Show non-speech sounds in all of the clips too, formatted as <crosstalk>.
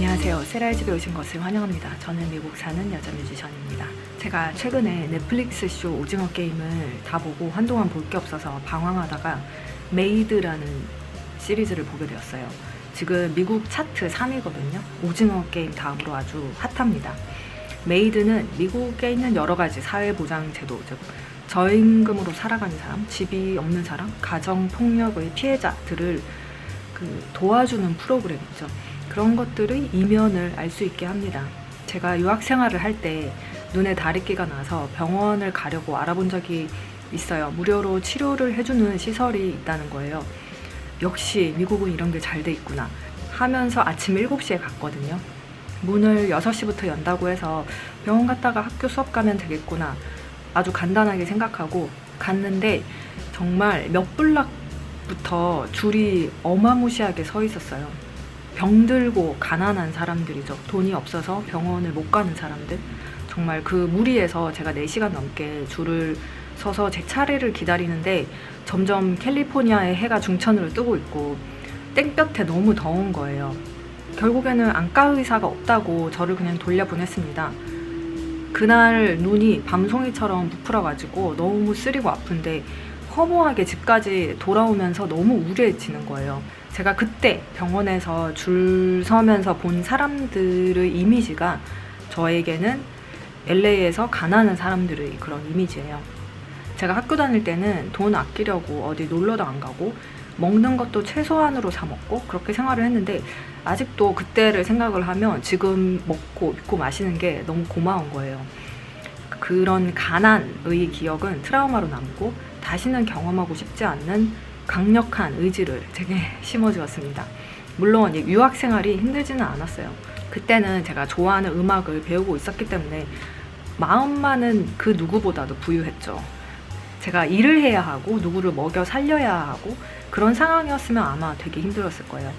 안녕하세요. 세라의 집에 오신 것을 환영합니다. 저는 미국 사는 여자 뮤지션입니다. 제가 최근에 넷플릭스 쇼 오징어 게임을 다 보고 한동안 볼 게 없어서 방황하다가 메이드라는 시리즈를 보게 되었어요. 지금 미국 차트 3위거든요. 오징어 게임 다음으로 아주 핫합니다. 메이드는 미국에 있는 여러 가지 사회보장 제도, 즉 저임금으로 살아가는 사람, 집이 없는 사람, 가정 폭력의 피해자들을 그 도와주는 프로그램이죠. 그런 것들의 이면을 알 수 있게 합니다. 제가 유학 생활을 할 때 눈에 다리끼가 나서 병원을 가려고 알아본 적이 있어요. 무료로 치료를 해주는 시설이 있다는 거예요. 역시 미국은 이런 게 잘 돼 있구나 하면서 아침 7시에 갔거든요. 문을 6시부터 연다고 해서 병원 갔다가 학교 수업 가면 되겠구나. 아주 간단하게 생각하고 갔는데 정말 몇 블락부터 줄이 어마무시하게 서 있었어요. 병들고 가난한 사람들이죠. 돈이 없어서 병원을 못 가는 사람들. 정말 그 무리에서 제가 4시간 넘게 줄을 서서 제 차례를 기다리는데 점점 캘리포니아의 해가 중천으로 뜨고 있고 땡볕에 너무 더운 거예요. 결국에는 안과 의사가 없다고 저를 그냥 돌려보냈습니다. 그날 눈이 밤송이처럼 부풀어가지고 너무 쓰리고 아픈데 허무하게 집까지 돌아오면서 너무 우울해지는 거예요. 제가 그때 병원에서 줄 서면서 본 사람들의 이미지가 저에게는 LA에서 가난한 사람들의 그런 이미지예요. 제가 학교 다닐 때는 돈 아끼려고 어디 놀러도 안 가고 먹는 것도 최소한으로 사 먹고 그렇게 생활을 했는데 아직도 그때를 생각을 하면 지금 먹고 입고 마시는 게 너무 고마운 거예요. 그런 가난의 기억은 트라우마로 남고 다시는 경험하고 싶지 않는 강력한 의지를 제게 심어주었습니다. 물론 이 유학 생활이 힘들지는 않았어요. 그때는 제가 좋아하는 음악을 배우고 있었기 때문에 마음만은 그 누구보다도 부유했죠. 제가 일을 해야 하고 누구를 먹여 살려야 하고 그런 상황이었으면 아마 되게 힘들었을 거예요.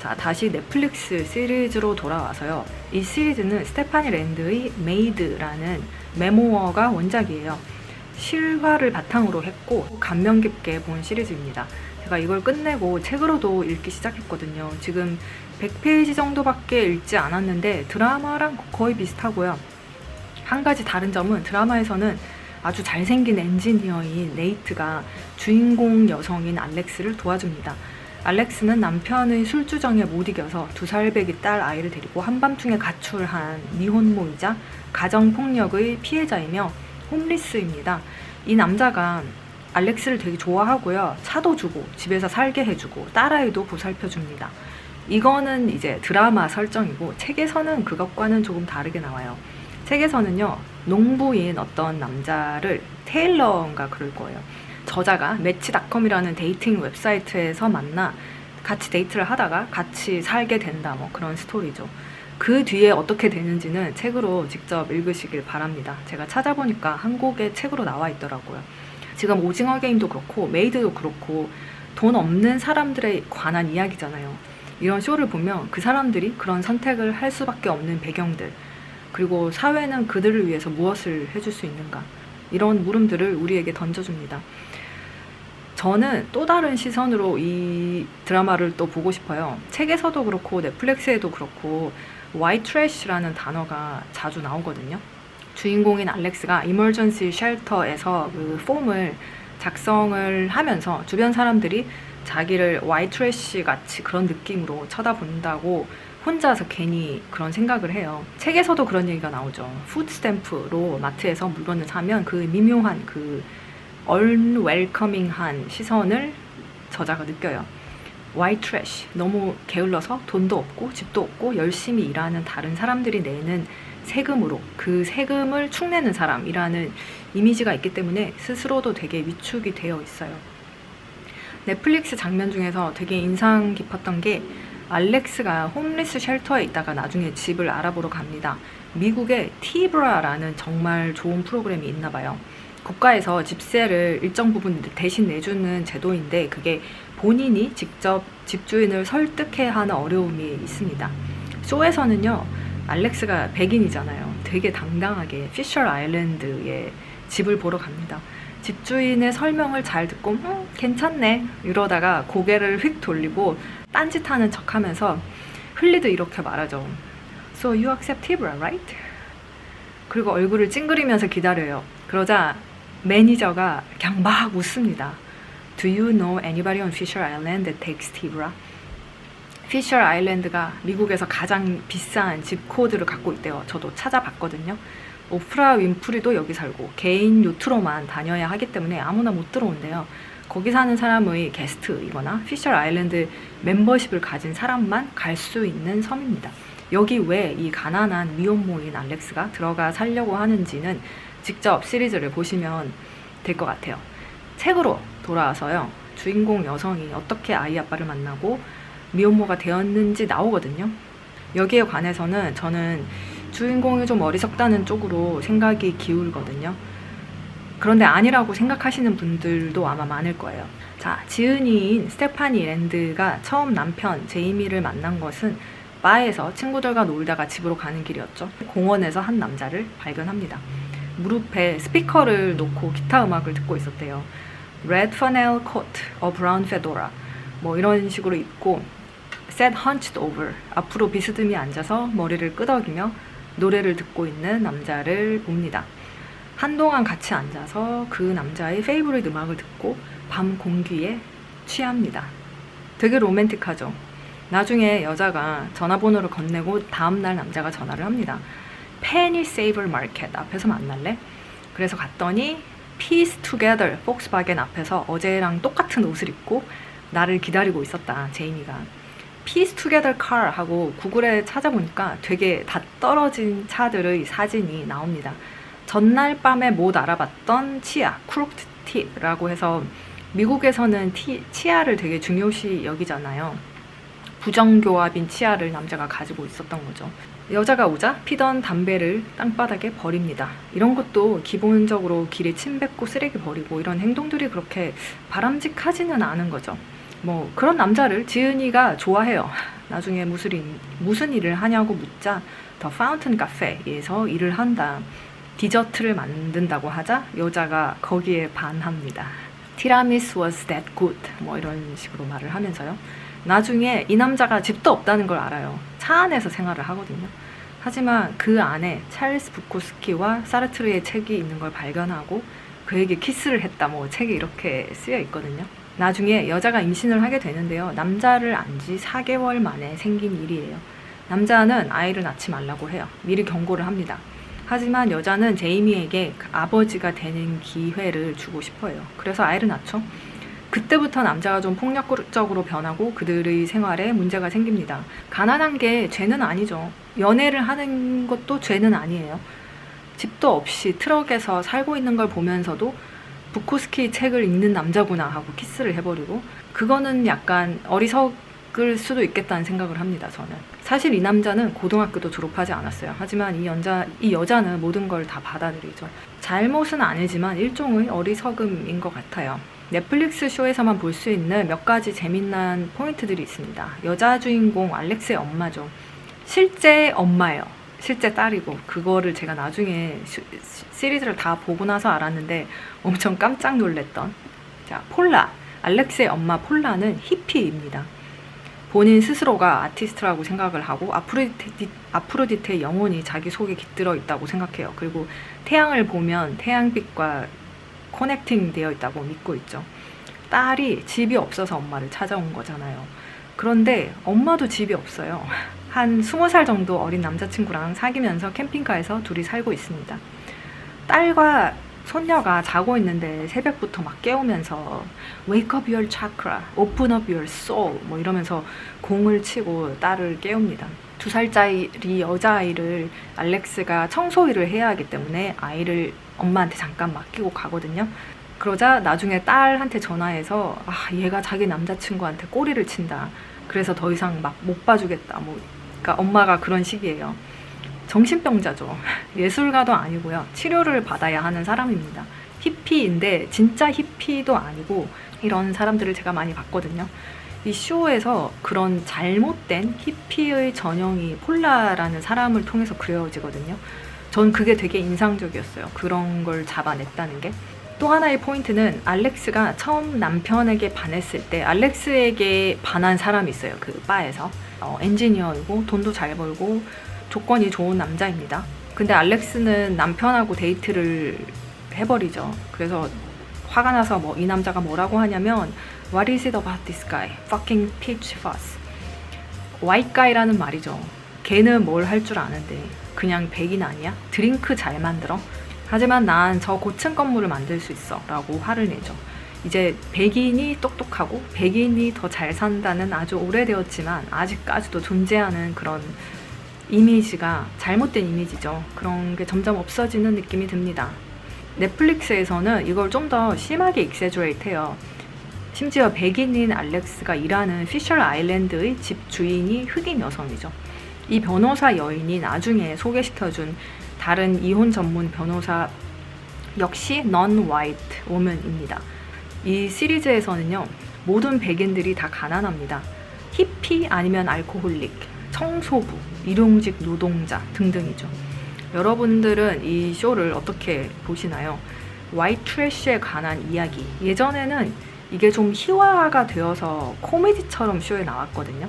자, 다시 넷플릭스 시리즈로 돌아와서요. 이 시리즈는 스테파니 랜드의 메이드라는 메모어가 원작이에요. 실화를 바탕으로 했고 감명 깊게 본 시리즈입니다. 제가 이걸 끝내고 책으로도 읽기 시작했거든요. 지금 100페이지 정도밖에 읽지 않았는데 드라마랑 거의 비슷하고요. 한 가지 다른 점은 드라마에서는 아주 잘생긴 엔지니어인 네이트가 주인공 여성인 알렉스를 도와줍니다. 알렉스는 남편의 술주정에 못 이겨서 두 살배기 딸 아이를 데리고 한밤중에 가출한 미혼모이자 가정폭력의 피해자이며 홈리스입니다. 이 남자가 알렉스를 되게 좋아하고요. 차도 주고 집에서 살게 해주고 딸아이도 보살펴줍니다. 이거는 이제 드라마 설정이고 책에서는 그것과는 조금 다르게 나와요. 책에서는요 농부인 어떤 남자를 테일러인가 그럴 거예요. 저자가 매치닷컴이라는 데이팅 웹사이트에서 만나 같이 데이트를 하다가 같이 살게 된다 뭐 그런 스토리죠. 그 뒤에 어떻게 되는지는 책으로 직접 읽으시길 바랍니다. 제가 찾아보니까 한국의 책으로 나와 있더라고요. 지금 오징어 게임도 그렇고 메이드도 그렇고 돈 없는 사람들에 관한 이야기잖아요. 이런 쇼를 보면 그 사람들이 그런 선택을 할 수밖에 없는 배경들 그리고 사회는 그들을 위해서 무엇을 해줄 수 있는가 이런 물음들을 우리에게 던져줍니다. 저는 또 다른 시선으로 이 드라마를 또 보고 싶어요. 책에서도 그렇고 넷플릭스에도 그렇고 white trash라는 단어가 자주 나오거든요. 주인공인 알렉스가 이멀전시 쉘터에서 그 폼을 작성을 하면서 주변 사람들이 자기를 white trash 같이 그런 느낌으로 쳐다본다고 혼자서 괜히 그런 생각을 해요. 책에서도 그런 얘기가 나오죠. 푸드 스탬프로 마트에서 물건을 사면 그 미묘한 그 unwelcoming한 시선을 저자가 느껴요. White trash. 너무 게을러서 돈도 없고 집도 없고 열심히 일하는 다른 사람들이 내는 세금으로 그 세금을 축내는 사람이라는 이미지가 있기 때문에 스스로도 되게 위축이 되어 있어요. 넷플릭스 장면 중에서 되게 인상 깊었던 게 알렉스가 홈리스 쉘터에 있다가 나중에 집을 알아보러 갑니다. 미국에 티브라라는 정말 좋은 프로그램이 있나 봐요. 국가에서 집세를 일정 부분 대신 내주는 제도인데 그게 본인이 직접 집주인을 설득해야 하는 어려움이 있습니다. 쇼에서는요, 알렉스가 백인이잖아요. 되게 당당하게 피셔 아일랜드에 집을 보러 갑니다. 집주인의 설명을 잘 듣고 음, 괜찮네 이러다가 고개를 휙 돌리고 딴짓하는 척하면서 흘리도 이렇게 말하죠. So you accept Tibra, right? 그리고 얼굴을 찡그리면서 기다려요. 그러자 매니저가 그냥 막 웃습니다. Do you know anybody on Fisher Island that takes Tibra? 피셔 아일랜드가 미국에서 가장 비싼 집 코드를 갖고 있대요. 저도 찾아봤거든요. 오프라 윈프리도 여기 살고 개인 요트로만 다녀야 하기 때문에 아무나 못 들어온대요. 거기 사는 사람의 게스트이거나 피셔 아일랜드 멤버십을 가진 사람만 갈 수 있는 섬입니다. 여기 왜 이 가난한 미혼모인 알렉스가 들어가 살려고 하는지는 직접 시리즈를 보시면 될 것 같아요. 책으로 돌아와서요. 주인공 여성이 어떻게 아이 아빠를 만나고 미혼모가 되었는지 나오거든요. 여기에 관해서는 저는 주인공이 좀 어리석다는 쪽으로 생각이 기울거든요. 그런데 아니라고 생각하시는 분들도 아마 많을 거예요. 자, 지은이인 스테파니 랜드가 처음 남편 제이미를 만난 것은 바에서 친구들과 놀다가 집으로 가는 길이었죠. 공원에서 한 남자를 발견합니다. 무릎에 스피커를 놓고 기타 음악을 듣고 있었대요. Red flannel coat, a brown fedora. 뭐 이런 식으로 입고 sat hunched over. 앞으로 비스듬히 앉아서 머리를 끄덕이며 노래를 듣고 있는 남자를 봅니다. 한동안 같이 앉아서 그 남자의 페이보릿 음악을 듣고 밤 공기에 취합니다. 되게 로맨틱하죠. 나중에 여자가 전화번호를 건네고 다음날 남자가 전화를 합니다. 페니 세이버 마켓 앞에서 만날래? 그래서 갔더니 Peace Together 폭스바겐 앞에서 어제랑 똑같은 옷을 입고 나를 기다리고 있었다 제이미가 Peace Together Car 하고 구글에 찾아보니까 되게 다 떨어진 차들의 사진이 나옵니다. 전날 밤에 못 알아봤던 치아, 크룩트 팁라고 해서 미국에서는 티, 치아를 되게 중요시 여기잖아요. 부정교합인 치아를 남자가 가지고 있었던 거죠. 여자가 오자 피던 담배를 땅바닥에 버립니다. 이런 것도 기본적으로 길에 침 뱉고 쓰레기 버리고 이런 행동들이 그렇게 바람직하지는 않은 거죠. 뭐 그런 남자를 지은이가 좋아해요. <laughs> 나중에 무슨, 일, 무슨 일을 하냐고 묻자 더 파운튼 카페에서 일을 한다. 디저트를 만든다고 하자 여자가 거기에 반합니다. 티라미스 was that good 뭐 이런 식으로 말을 하면서요. 나중에 이 남자가 집도 없다는 걸 알아요. 차 안에서 생활을 하거든요. 하지만 그 안에 찰스 부코스키와 사르트르의 책이 있는 걸 발견하고 그에게 키스를 했다 뭐 책이 이렇게 쓰여 있거든요. 나중에 여자가 임신을 하게 되는데요. 남자를 안 지 4개월 만에 생긴 일이에요. 남자는 아이를 낳지 말라고 해요. 미리 경고를 합니다. 하지만 여자는 제이미에게 그 아버지가 되는 기회를 주고 싶어요. 그래서 아이를 낳죠. 그때부터 남자가 좀 폭력적으로 변하고 그들의 생활에 문제가 생깁니다. 가난한 게 죄는 아니죠. 연애를 하는 것도 죄는 아니에요. 집도 없이 트럭에서 살고 있는 걸 보면서도 부코스키 책을 읽는 남자구나 하고 키스를 해버리고 그거는 약간 어리석을 수도 있겠다는 생각을 합니다. 저는 사실 이 남자는 고등학교도 졸업하지 않았어요. 하지만 이 여자 이 여자는 모든 걸 다 받아들이죠. 잘못은 아니지만 일종의 어리석음인 것 같아요. 넷플릭스 쇼에서만 볼 수 있는 몇 가지 재미난 포인트들이 있습니다. 여자 주인공 알렉스의 엄마죠. 실제 엄마예요. 실제 딸이고 그거를 제가 나중에 시, 시리즈를 다 보고 나서 알았는데 엄청 깜짝 놀랐던 자 폴라 알렉스의 엄마 폴라는 히피입니다. 본인 스스로가 아티스트라고 생각을 하고 아프로디테, 아프로디테의 영혼이 자기 속에 깃들어 있다고 생각해요. 그리고 태양을 보면 태양빛과 커넥팅 되어 있다고 믿고 있죠. 딸이 집이 없어서 엄마를 찾아온 거잖아요. 그런데 엄마도 집이 없어요. 한 20살 정도 어린 남자친구랑 사귀면서 캠핑카에서 둘이 살고 있습니다. 딸과 손녀가 자고 있는데 새벽부터 막 깨우면서 Wake up your chakra, open up your soul 뭐 이러면서 공을 치고 딸을 깨웁니다. 두 살짜리 여자아이를 알렉스가 청소 일을 해야 하기 때문에 아이를 엄마한테 잠깐 맡기고 가거든요. 그러자 나중에 딸한테 전화해서 아, 얘가 자기 남자친구한테 꼬리를 친다. 그래서 더 이상 막 못 봐주겠다. 뭐, 그러니까 엄마가 그런 식이에요. 정신병자죠. <laughs> 예술가도 아니고요. 치료를 받아야 하는 사람입니다. 히피인데 진짜 히피도 아니고 이런 사람들을 제가 많이 봤거든요. 이 쇼에서 그런 잘못된 히피의 전형이 폴라라는 사람을 통해서 그려지거든요. 전 그게 되게 인상적이었어요. 그런 걸 잡아냈다는 게. 또 하나의 포인트는 알렉스가 처음 남편에게 반했을 때 알렉스에게 반한 사람이 있어요. 그 바에서. 어, 엔지니어이고 돈도 잘 벌고 조건이 좋은 남자입니다. 근데 알렉스는 남편하고 데이트를 해버리죠. 그래서 화가 나서 뭐 이 남자가 뭐라고 하냐면 What is it about this guy? Fucking peach fuzz. white guy라는 말이죠. 걔는 뭘 할 줄 아는데 그냥 백인 아니야? 드링크 잘 만들어? 하지만 난 저 고층 건물을 만들 수 있어 라고 화를 내죠. 이제 백인이 똑똑하고 백인이 더 잘 산다는 아주 오래되었지만 아직까지도 존재하는 그런 이미지가 잘못된 이미지죠. 그런 게 점점 없어지는 느낌이 듭니다. 넷플릭스에서는 이걸 좀 더 심하게 익세주레이트 해요. 심지어 백인인 알렉스가 일하는 피셜 아일랜드의 집 주인이 흑인 여성이죠. 이 변호사 여인이 나중에 소개시켜준 다른 이혼 전문 변호사 역시 non-white woman입니다. 이 시리즈에서는요, 모든 백인들이 다 가난합니다. 히피 아니면 알코올릭, 청소부, 일용직 노동자 등등이죠. 여러분들은 이 쇼를 어떻게 보시나요? 화이트 트래쉬에 관한 이야기. 예전에는 이게 좀 희화화가 되어서 코미디처럼 쇼에 나왔거든요.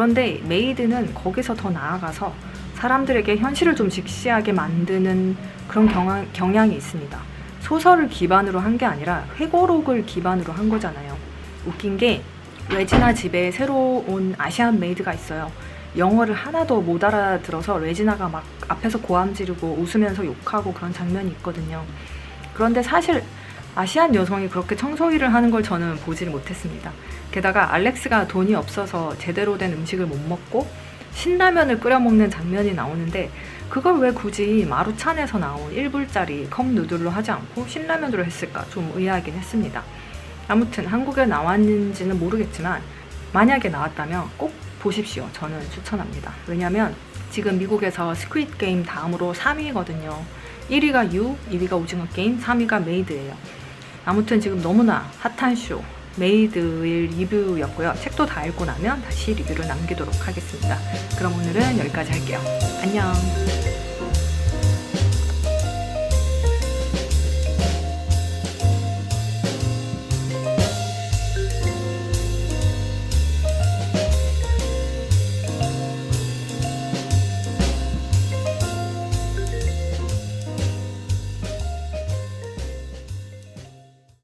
그런데 메이드는 거기서 더 나아가서 사람들에게 현실을 좀 직시하게 만드는 그런 경향, 경향이 있습니다. 소설을 기반으로 한 게 아니라 회고록을 기반으로 한 거잖아요. 웃긴 게 레지나 집에 새로 온 아시안 메이드가 있어요. 영어를 하나도 못 알아들어서 레지나가 막 앞에서 고함 지르고 웃으면서 욕하고 그런 장면이 있거든요. 그런데 사실 아시안 여성이 그렇게 청소일을 하는 걸 저는 보질 못했습니다. 게다가 알렉스가 돈이 없어서 제대로 된 음식을 못 먹고 신라면을 끓여 먹는 장면이 나오는데 그걸 왜 굳이 마루찬에서 나온 1불짜리 컵 누들로 하지 않고 신라면으로 했을까 좀 의아하긴 했습니다. 아무튼 한국에 나왔는지는 모르겠지만 만약에 나왔다면 꼭 보십시오. 저는 추천합니다. 왜냐면 지금 미국에서 스퀴드 게임 다음으로 3위거든요. 1위가 유, 2위가 오징어 게임, 3위가 메이드예요. 아무튼 지금 너무나 핫한 쇼 메이드의 리뷰였고요. 책도 다 읽고 나면 다시 리뷰를 남기도록 하겠습니다. 그럼 오늘은 여기까지 할게요. 안녕.